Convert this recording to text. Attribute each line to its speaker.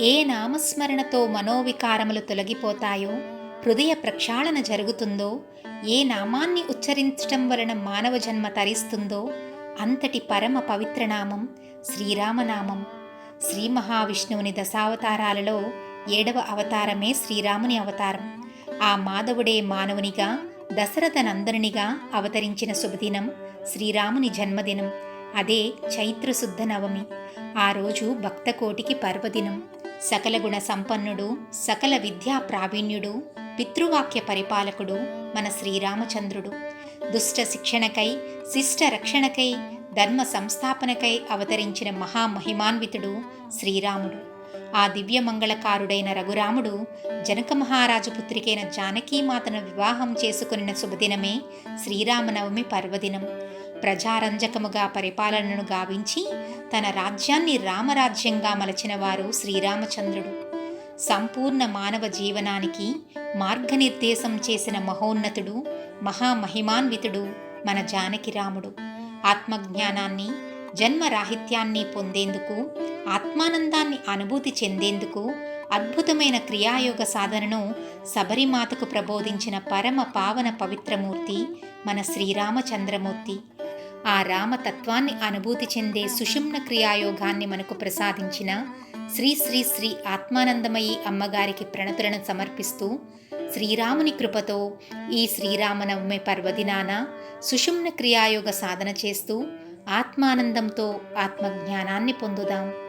Speaker 1: ఏ నామస్మరణతో మనోవికారములు తొలగిపోతాయో హృదయ ప్రక్షాళన జరుగుతుందో ఏ నామాన్ని ఉచ్చరించటం వలన మానవ జన్మ తరిస్తుందో అంతటి పరమ పవిత్రనామం శ్రీరామనామం. శ్రీ మహావిష్ణువుని దశావతారాలలో ఏడవ అవతారమే శ్రీరాముని అవతారం. ఆ మాధవుడే మానవునిగా దశరథ నందనునిగా అవతరించిన శుభదినం శ్రీరాముని జన్మదినం. అదే చైత్రశుద్ధ నవమి. ఆ రోజు భక్తకోటికి పర్వదినం. సకల గుణ సంపన్నుడు సకల విద్యా ప్రావీణ్యుడు పితృవాక్య పరిపాలకుడు మన శ్రీరామచంద్రుడు. దుష్ట శిక్షణకై శిష్ట రక్షణకై ధర్మ సంస్థాపనకై అవతరించిన మహామహిమాన్వితుడు శ్రీరాముడు. ఆ దివ్యమంగళకారుడైన రఘురాముడు జనక మహారాజు పుత్రికైన జానకీమాతను వివాహం చేసుకుని శుభదినమే శ్రీరామనవమి పర్వదినం. ప్రజారంజకముగా పరిపాలనను గావించి తన రాజ్యాన్ని రామరాజ్యంగా మలచినవారు శ్రీరామచంద్రుడు. సంపూర్ణ మానవ జీవనానికి మార్గనిర్దేశం చేసిన మహోన్నతుడు మహామహిమాన్వితుడు మన జానకిరాముడు ఆత్మజ్ఞానాన్ని జన్మరాహిత్యాన్ని పొందేందుకు ఆత్మానందాన్ని అనుభూతి చెందేందుకు అద్భుతమైన క్రియాయోగ సాధనను శబరిమాతకు ప్రబోధించిన పరమ పావన పవిత్రమూర్తి మన శ్రీరామచంద్రమూర్తి. ఆ రామతత్వాన్ని అనుభూతి చెందే సుషుమ్న క్రియాయోగాన్ని మనకు ప్రసాదించిన శ్రీ శ్రీ శ్రీ ఆత్మానందమయి అమ్మగారికి ప్రణతులను సమర్పిస్తూ శ్రీరాముని కృపతో ఈ శ్రీరామనవమి పర్వదినాన సుషుమ్న క్రియాయోగ సాధన చేస్తూ ఆత్మానందంతో ఆత్మజ్ఞానాన్ని పొందుదాం.